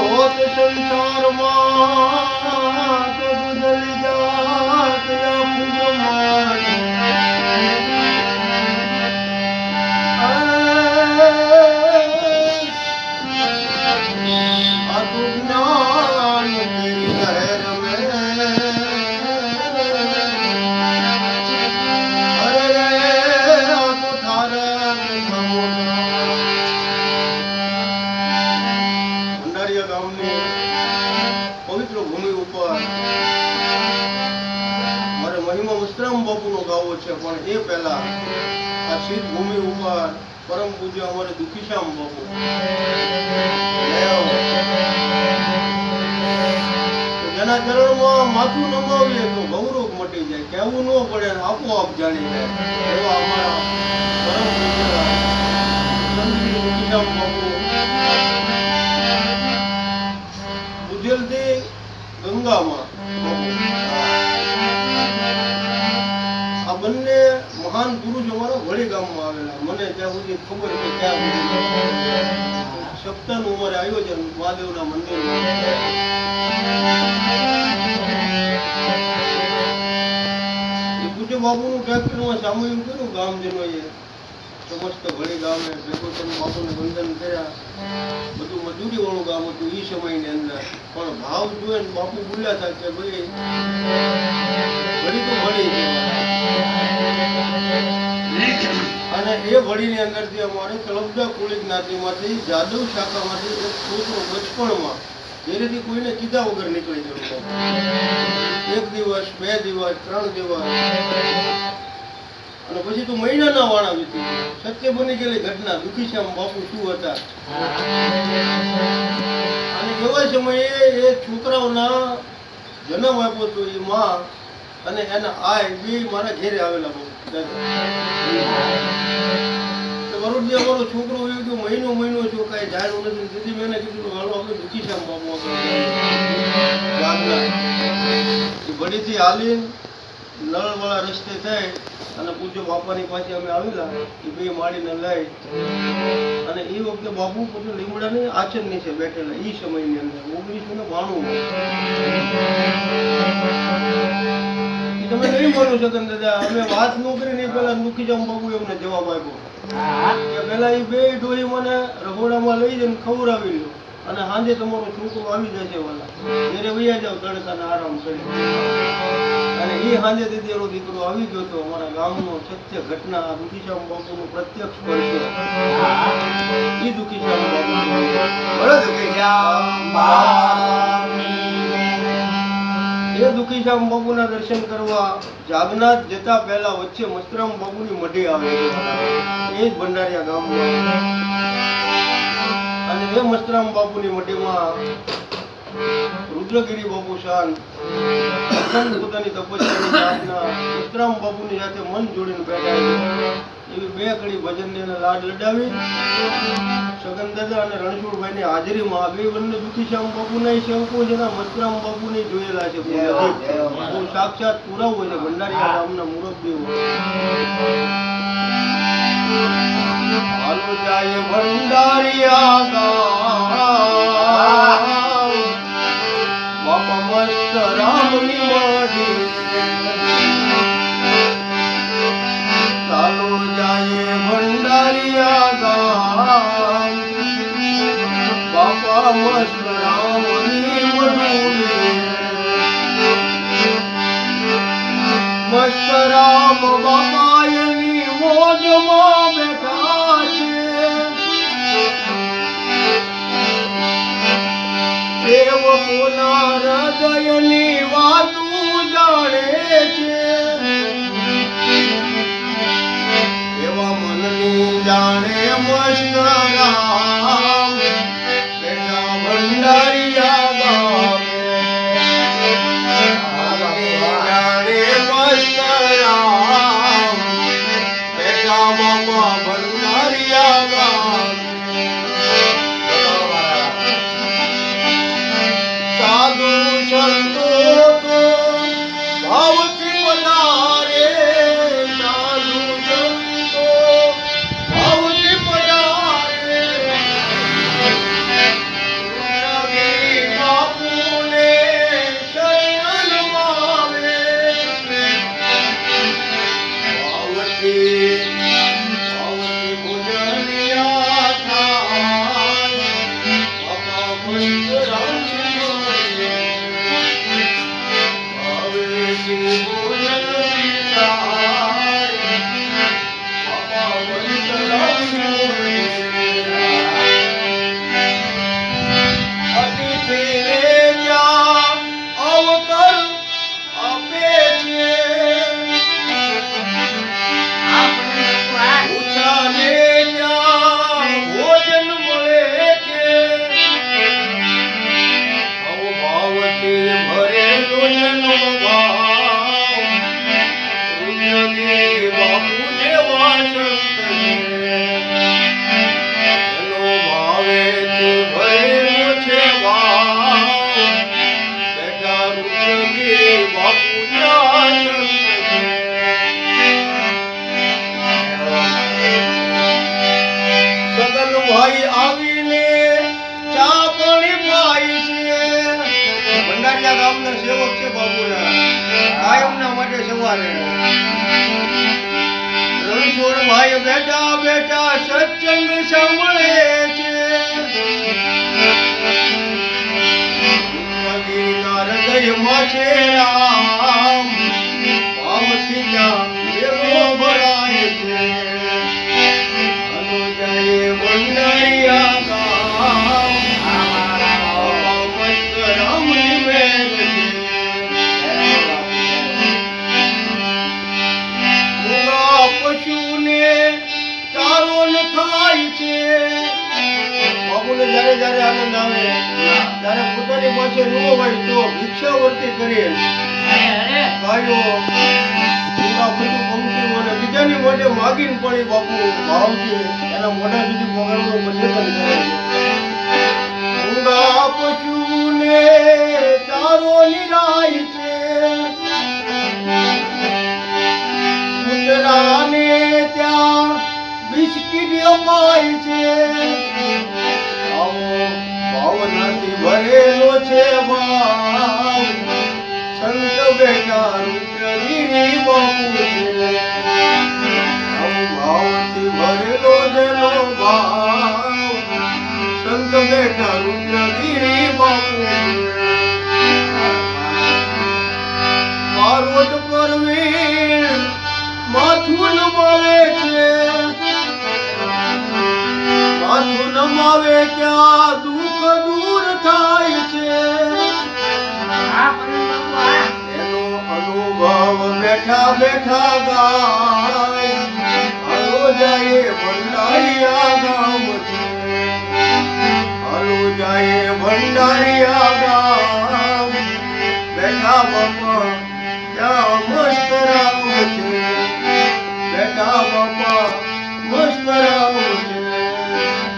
હોત સંસારમાં ભંડારીયા ગામની પવિત્ર ભૂમિ ઉપર મારે મહિમા વિશ્રામ બાપુનો ગાવો છે, પણ એ પહેલા આ શીત ભૂમિ ઉપર પરમ પૂજ્ય અમારે દુખીશ્યામ બાપુ. જેના ચરણમાં માથું નમાવીએ તો ગૌરવ મટી જાય, કહેવું ન પડે આપોઆપ જાણી જાય એવા અમારા પરમ પૂજ્ય દુખીશ્યામ બાપુ આ બંને મહાન પુરુષ વળી વળી ગામમાં આવેલા. મને ત્યાં સુધી ખબર છે ક્યાં સપ્તાહનું અમારે આયોજન મહાદેવના મંદિર પૂજ્ય બાપુનું ટ્રેક્ટરમાં સામૂહિક કર્યું ગામજનોએ. સમસ્ત ઘડી ગામે શ્રીકૃષ્ણ બાપુને વંદન કર્યા. બધું મજૂરી વાળું ગામ હતું એ સમયની અંદર. પણ ભાવ જોઈએ ને બાપુ બોલ્યા હતા કે ભાઈ ઘડી તો ઘડી અને એ ઘડીની અંદરથી અમારે તળપદા કોળી જ્ઞાતિમાંથી જાદવ શાખામાંથી એક છોકરો બચપણમાં, જેનેથી કોઈને કીધા વગર નીકળી ગયો એક દિવસ, બે દિવસ, ત્રણ દિવસ. અને પછી તો મહિનાના વાળા વીતી. સત્ય બની ગયેલી ઘટના દુખીશ્યામ બાપુ, શું હતા? અને એવા સમયે એ છોકરાઓના જન્મ આપ્યો હતો એ માં અને એના આય બે મારા ઘેરે આવેલા બહુ. વરુણજી અમારો છોકરો એવું કે મહિનો મહિનો છો કાંઈ જાણ્યું નથી. તેથી મેં કીધું હાલો, આપણે દુખીશ્યામ બાપુ, આપણે. જાગના એ ભડીથી હાલી નળવાળા રસ્તે થઈ અને પૂજ્ય બાપાની પાસે અમે આવેલા? એ બે માળીને લઈ. અને એ વખતે બાપુ પોતે લીમડાની આચર નીચે બેઠેલા એ સમયની અંદર ઓગણીસો ને બાણું તમે નહીં માનો શકન દાદા અમે વાત ન કરીને પેલા દુખી જામ બાપુ એમને જવાબ આપ્યો. કે પેલા એ બે ડોહી મને રઘોડામાં લઈ જઈને ખવડાવી લ્યો. અને સાંજે તમારો છોકરો આવી જશે વાલા ત્યારે વૈયા જાવ તડકાને આરામ કરી અને એ સાંજે દીદી એનો દીકરો આવી ગયો તો અમારા ગામનો સત્ય ઘટના દુખીશ્યામ બાપુનું પ્રત્યક્ષ પડશે એ દુખીશ્યામ બાપુ બોલો દુખીશ્યામ એ દુખીશ્યામ બાપુના દર્શન કરવા જાગનાથ જતા પહેલા વચ્ચે મસ્તરામ બાપુની મઢી આવે છે. એ જ ભંડારિયા ગામમાં. અને એ મસ્તરામ બાપુની મઢીમાં રુદ્રગીરી બાપુ શાન અખંડ પોતાની તપસ્યાની સાધના મસ્તરામ બાપુની સાથે મન જોડીને બેઠા એવી બે કડી ભજનની અને લાડ લડાવી. સગન દાદા અને રણછોડભાઈની હાજરીમાં આ બે બંને દુખીશ્યામ બાપુના સેવકો છે ને મસ્તરામ બાપુને જોયેલા છે. બહુ પુરાવ હોય હો. સાક્ષાત છે ભંડારીયા ગામના મુરબ્બીઓ. હાલો જાય ભંડારીયા સેવકોના સવારે રણછોડ ભાઈ બેટા બેટા સત્સંગ સાંભળે છે. હૃદયમાં છે રામ. ત્યારે પોતાની પાસે ન હોય તો ભિક્ષાવર્તી કરે ગાયો મૂંગા પશુ પંખીઓને બીજાની માટે માગીને પણ એ બાપુ ભાવથી એના મોઢા સુધી પકડવાનું બંધન કરે છે. બેઠા બેઠા ગાય હાલો જાય ભંડારીયા ગામથી